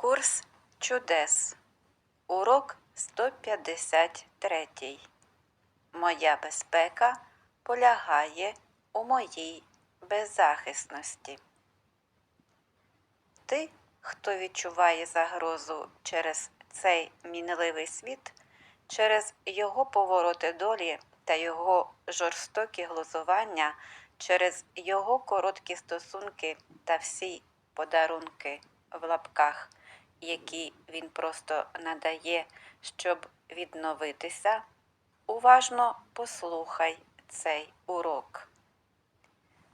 Курс чудес. Урок 153. Моя безпека полягає у моїй беззахисності. Ти, хто відчуває загрозу через цей мінливий світ, через його повороти долі та його жорстокі глузування, через його короткі стосунки та всі подарунки в лапках, які він просто надає, щоб відновитися, уважно послухай цей урок.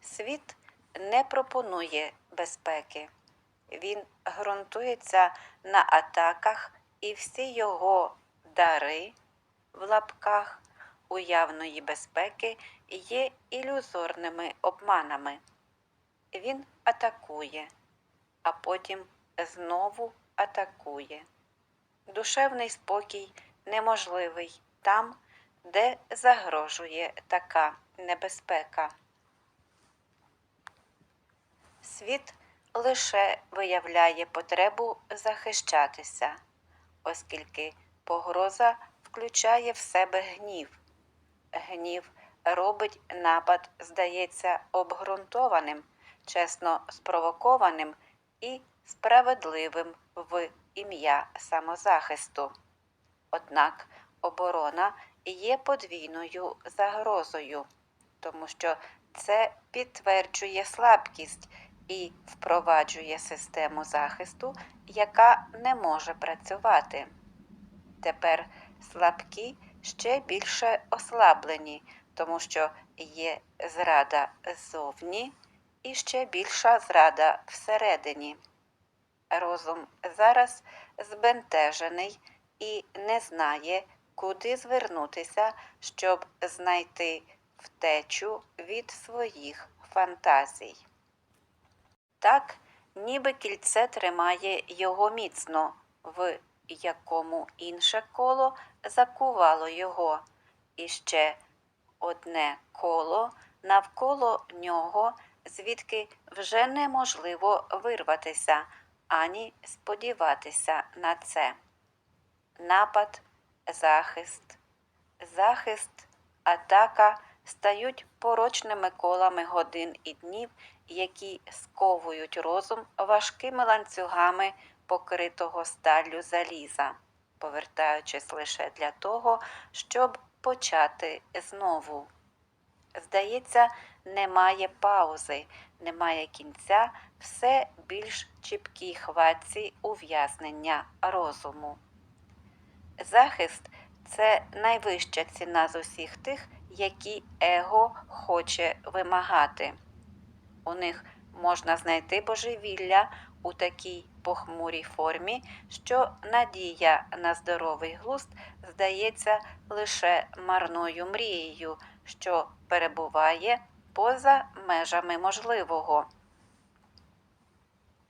Світ не пропонує безпеки. Він ґрунтується на атаках і всі його дари в лапках уявної безпеки є ілюзорними обманами. Він атакує, а потім знову атакує. Душевний спокій неможливий там, де загрожує така небезпека. Світ лише виявляє потребу захищатися, оскільки погроза включає в себе гнів. Гнів робить напад, здається, обґрунтованим, чесно спровокованим і справедливим в ім'я самозахисту. Однак оборона є подвійною загрозою, тому що це підтверджує слабкість і впроваджує систему захисту, яка не може працювати. Тепер слабкі ще більше ослаблені, тому що є зрада ззовні і ще більша зрада всередині. Розум зараз збентежений і не знає, куди звернутися, щоб знайти втечу від своїх фантазій. Так, ніби кільце тримає його міцно, в якому інше коло закувало його, і ще одне коло навколо нього, звідки вже неможливо вирватися ані сподіватися на це. Напад, захист, захист, атака стають порочними колами годин і днів, які сковують розум важкими ланцюгами покритого сталлю заліза, повертаючись лише для того, щоб почати знову. Здається, немає паузи, немає кінця, все більш чіпкій хватці ув'язнення розуму. Захист це найвища ціна з усіх тих, які его хоче вимагати. У них можна знайти божевілля у такій похмурій формі, що надія на здоровий глузд здається лише марною мрією, що перебуває поза межами можливого.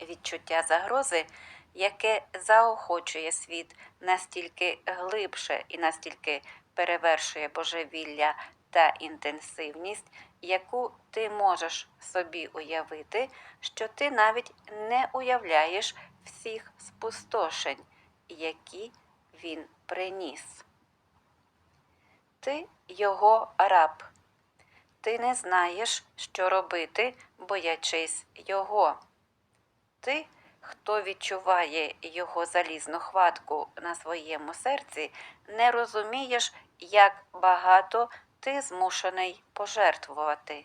Відчуття загрози, яке заохочує світ настільки глибше і настільки перевершує божевілля та інтенсивність, яку ти можеш собі уявити, що ти навіть не уявляєш всіх спустошень, які він приніс. Ти його раб. Ти не знаєш, що робити, боячись його. Ти, хто відчуває його залізну хватку на своєму серці, не розумієш, як багато ти змушений пожертвувати.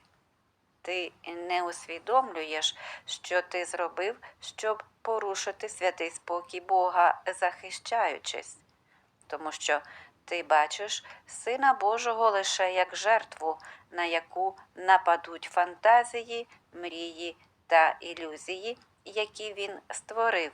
Ти не усвідомлюєш, що ти зробив, щоб порушити святий спокій Бога, захищаючись, тому що ти бачиш Сина Божого лише як жертву, на яку нападуть фантазії, мрії та ілюзії, які він створив,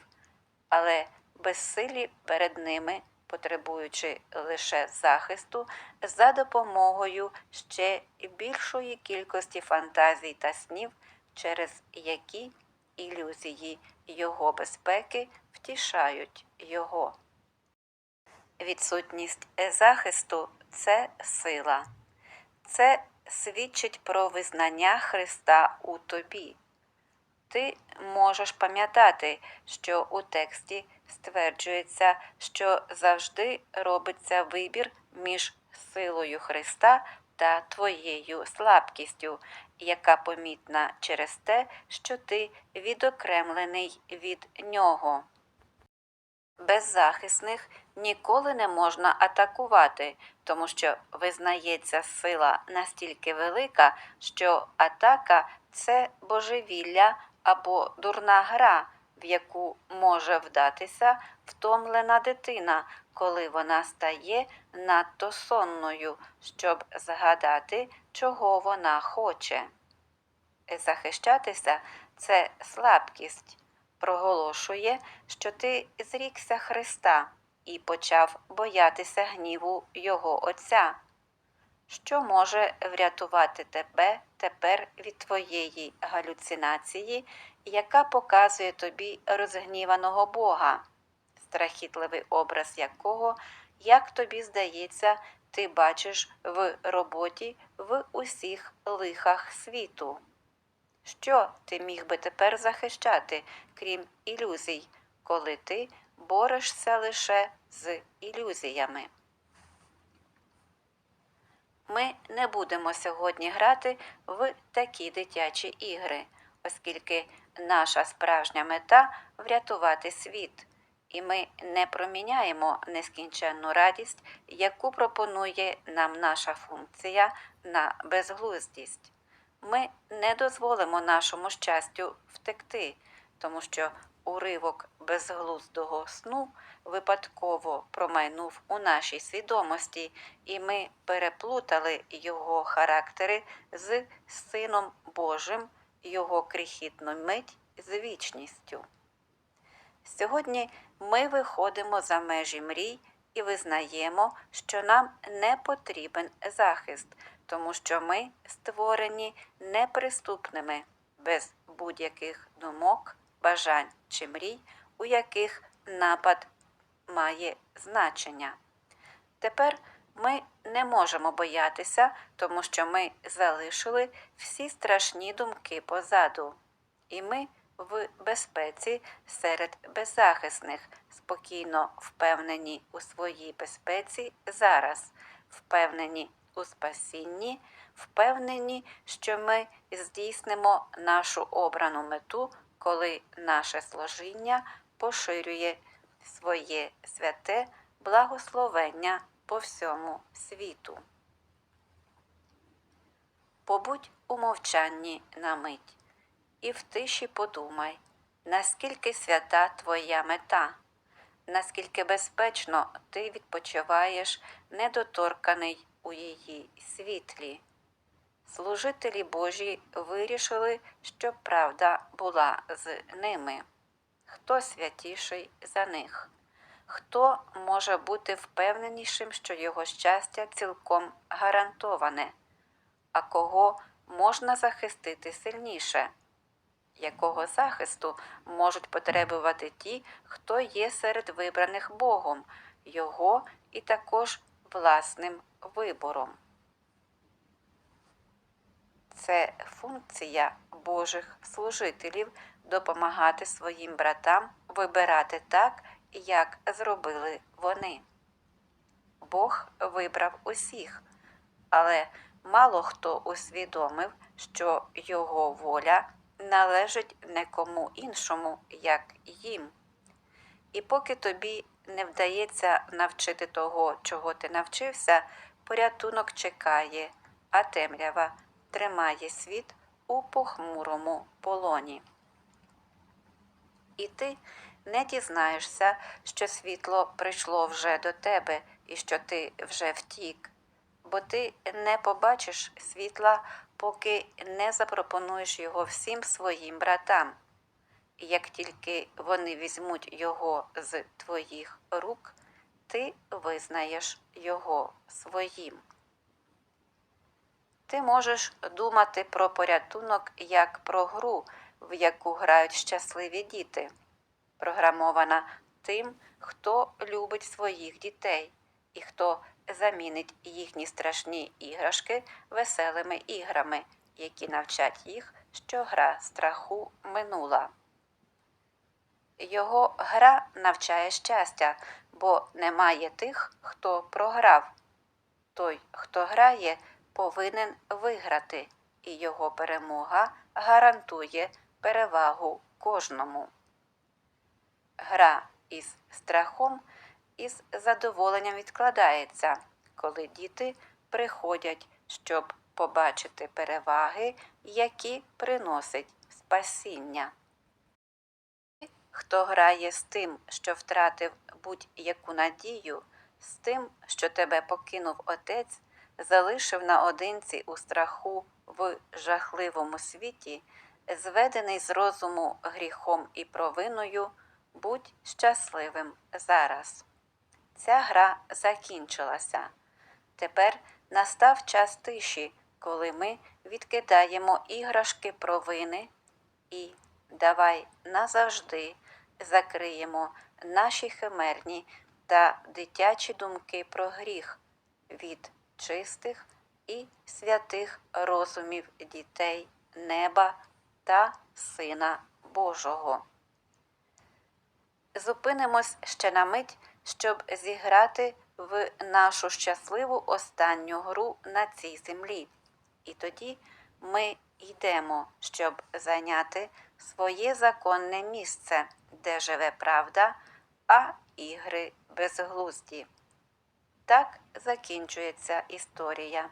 але безсилі перед ними, потребуючи лише захисту за допомогою ще більшої кількості фантазій та снів, через які ілюзії його безпеки втішають його. Відсутність захисту це сила, це свідчить про визнання Христа у тобі. Ти можеш пам'ятати, що у тексті стверджується, що завжди робиться вибір між силою Христа та твоєю слабкістю, яка помітна через те, що ти відокремлений від нього. Беззахисних ніколи не можна атакувати, тому що визнається сила настільки велика, що атака це божевілля або дурна гра, в яку може вдатися втомлена дитина, коли вона стає надто сонною, щоб згадати, чого вона хоче. Захищатися це слабкість, проголошує, що ти зрікся Христа і почав боятися гніву Його Отця. Що може врятувати тебе тепер від твоєї галюцинації, яка показує тобі розгніваного Бога, страхітливий образ якого, як тобі здається, ти бачиш в роботі в усіх лихах світу? Що ти міг би тепер захищати, крім ілюзій, коли ти борешся лише з ілюзіями? Ми не будемо сьогодні грати в такі дитячі ігри, оскільки наша справжня мета врятувати світ, і ми не проміняємо нескінченну радість, яку пропонує нам наша функція на безглуздість. Ми не дозволимо нашому щастю втекти, тому що уривок безглуздого сну випадково промайнув у нашій свідомості, і ми переплутали його характери з Сином Божим, його крихітну мить з вічністю. Сьогодні ми виходимо за межі мрій і визнаємо, що нам не потрібен захист, тому що ми створені неприступними, без будь-яких думок, бажань чи мрій, у яких напад має значення. Тепер ми не можемо боятися, тому що ми залишили всі страшні думки позаду, і ми в безпеці серед беззахисних, спокійно впевнені у своїй безпеці зараз, впевнені у спасінні, впевнені, що ми здійснимо нашу обрану мету, коли наше служіння поширює своє святе благословення по всьому світу. Побудь у мовчанні на мить і в тиші подумай, наскільки свята твоя мета, наскільки безпечно ти відпочиваєш недоторканий у її світлі. Служителі Божі вирішили, що правда була з ними. Хто святіший за них? Хто може бути впевненішим, що його щастя цілком гарантоване, а кого можна захистити сильніше? Якого захисту можуть потребувати ті, хто є серед вибраних Богом, його і також власним вибором? Це функція Божих служителів допомагати своїм братам вибирати так, як зробили вони. Бог вибрав усіх, але мало хто усвідомив, що його воля належить не кому іншому, як їм. І поки тобі не вдається навчити того, чого ти навчився, порятунок чекає, а темрява тримає світ у похмурому полоні. І ти не дізнаєшся, що світло прийшло вже до тебе і що ти вже втік, бо ти не побачиш світла, поки не запропонуєш його всім своїм братам. Як тільки вони візьмуть його з твоїх рук, ти визнаєш його своїм. Ти можеш думати про порятунок як про гру, в яку грають щасливі діти, програмована тим, хто любить своїх дітей і хто замінить їхні страшні іграшки веселими іграми, які навчать їх що гра страху минула. Його гра навчає щастя, бо немає тих, хто програв. Той, хто грає, повинен виграти, і його перемога гарантує перевагу кожному. Гра із страхом із задоволенням відкладається, коли діти приходять, щоб побачити переваги, які приносить спасіння. Хто грає з тим, що втратив будь-яку надію, з тим, що тебе покинув отець, залишив наодинці у страху в жахливому світі, зведений з розуму гріхом і провиною, будь щасливим зараз. Ця гра закінчилася. Тепер настав час тиші, коли ми відкидаємо іграшки провини і давай назавжди закриємо наші химерні та дитячі думки про гріх від чистих і святих розумів дітей неба та Сина Божого. Зупинимось ще на мить, щоб зіграти в нашу щасливу останню гру на цій землі. І тоді ми йдемо, щоб зайняти своє законне місце, де живе правда, а ігри безглузді. Так закінчується історія.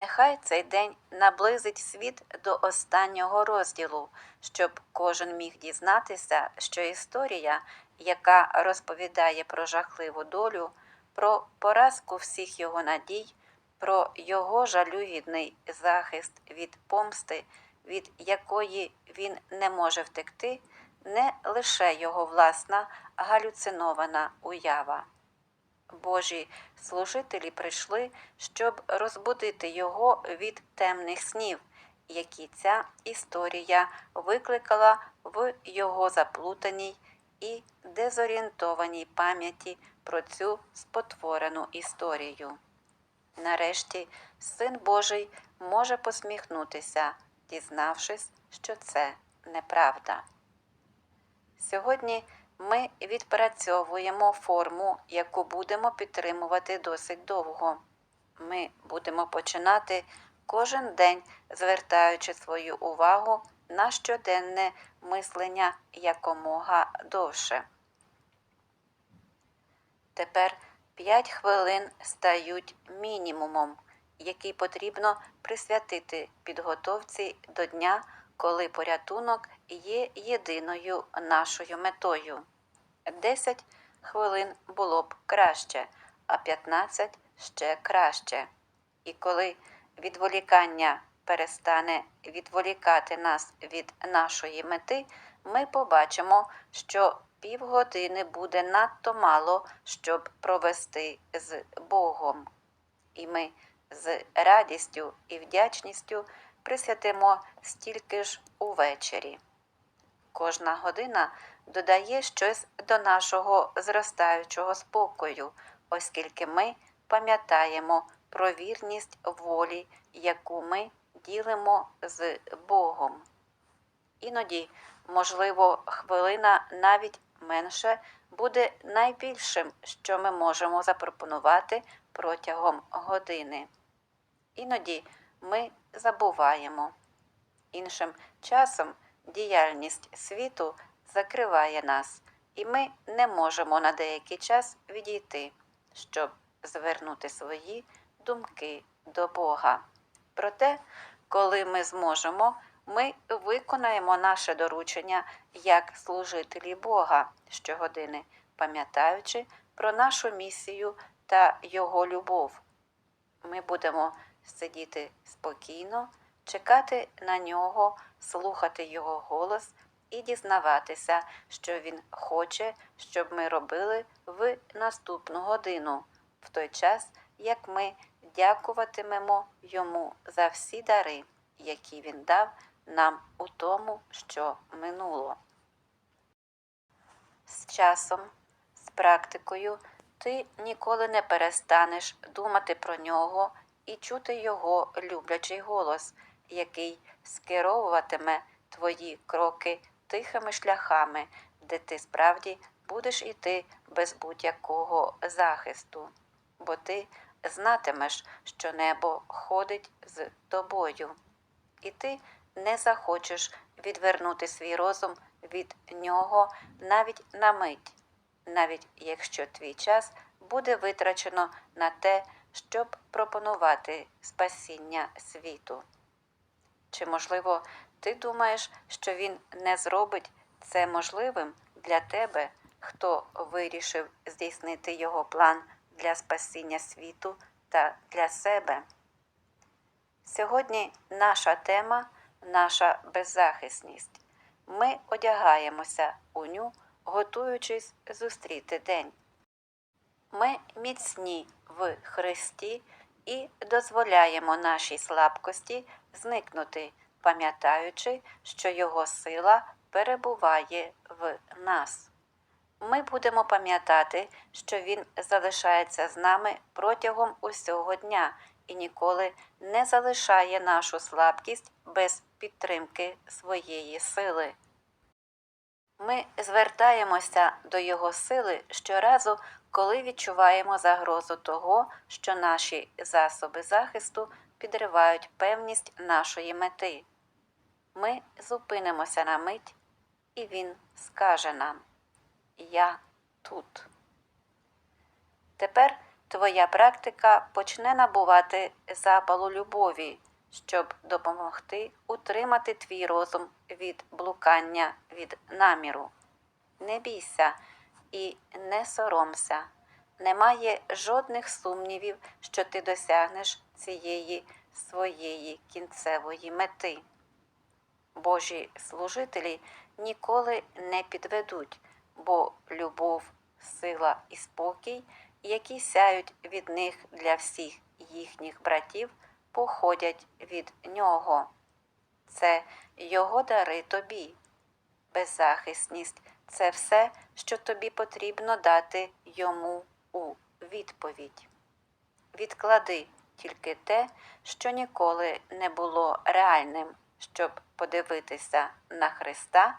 Нехай цей день наблизить світ до останнього розділу, щоб кожен міг дізнатися, що історія, яка розповідає про жахливу долю, про поразку всіх його надій, про його жалюгідний захист від помсти, від якої він не може втекти, не лише його власна галюцинована уява. Божі служителі прийшли, щоб розбудити його від темних снів, які ця історія викликала в його заплутаній і дезорієнтованій пам'яті про цю спотворену історію. Нарешті Син Божий може посміхнутися, дізнавшись, що це неправда. Сьогодні ми відпрацьовуємо форму, яку будемо підтримувати досить довго. Ми будемо починати кожен день, звертаючи свою увагу на щоденне мислення якомога довше. Тепер 5 хвилин стають мінімумом, який потрібно присвятити підготовці до дня, коли порятунок є єдиною нашою метою. 10 хвилин було б краще, а 15 ще краще. І коли відволікання перестане відволікати нас від нашої мети, ми побачимо, що півгодини буде надто мало, щоб провести з Богом. І ми з радістю і вдячністю присвятимо стільки ж увечері. Кожна година додає щось до нашого зростаючого спокою, оскільки ми пам'ятаємо про вірність волі, яку ми ділимо з Богом. Іноді, можливо, хвилина навіть менше буде найбільшим, що ми можемо запропонувати протягом години. Іноді ми забуваємо. Іншим часом діяльність світу закриває нас, і ми не можемо на деякий час відійти, щоб звернути свої думки до Бога. Проте, коли ми зможемо, ми виконаємо наше доручення як служителі Бога щогодини, пам'ятаючи про нашу місію та Його любов. Ми будемо сидіти спокійно, чекати на нього, слухати Його голос і дізнаватися, що Він хоче, щоб ми робили в наступну годину, в той час, як ми дякуватимемо Йому за всі дари, які Він дав нам у тому, що минуло. З часом, з практикою, ти ніколи не перестанеш думати про нього і чути його люблячий голос, який скеровуватиме твої кроки тихими шляхами, де ти справді будеш іти без будь-якого захисту, бо ти знатимеш, що небо ходить з тобою, і ти не захочеш відвернути свій розум від нього навіть на мить, навіть якщо твій час буде витрачено на те, щоб пропонувати спасіння світу. Чи, можливо, ти думаєш, що він не зробить це можливим для тебе, хто вирішив здійснити його план для спасіння світу та для себе? Сьогодні наша тема наша беззахисність. Ми одягаємося у ню, готуючись зустріти день. Ми міцні в Христі і дозволяємо нашій слабкості зникнути, пам'ятаючи, що Його сила перебуває в нас. Ми будемо пам'ятати, що Він залишається з нами протягом усього дня і ніколи не залишає нашу слабкість без підтримки своєї сили. Ми звертаємося до Його сили щоразу, коли відчуваємо загрозу того, що наші засоби захисту підривають певність нашої мети. Ми зупинимося на мить, і Він скаже нам Я тут. Тепер твоя практика почне набувати запалу любові, щоб допомогти утримати твій розум від блукання від наміру. Не бійся і не соромся. Немає жодних сумнівів, що ти досягнеш цієї своєї кінцевої мети. Божі служителі ніколи не підведуть, бо любов, сила і спокій, які сяють від них для всіх їхніх братів, походять від нього. Це його дари тобі. Беззахисність це все, що тобі потрібно дати йому у відповідь. Відклади тільки те, що ніколи не було реальним, щоб подивитися на Христа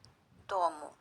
tomo.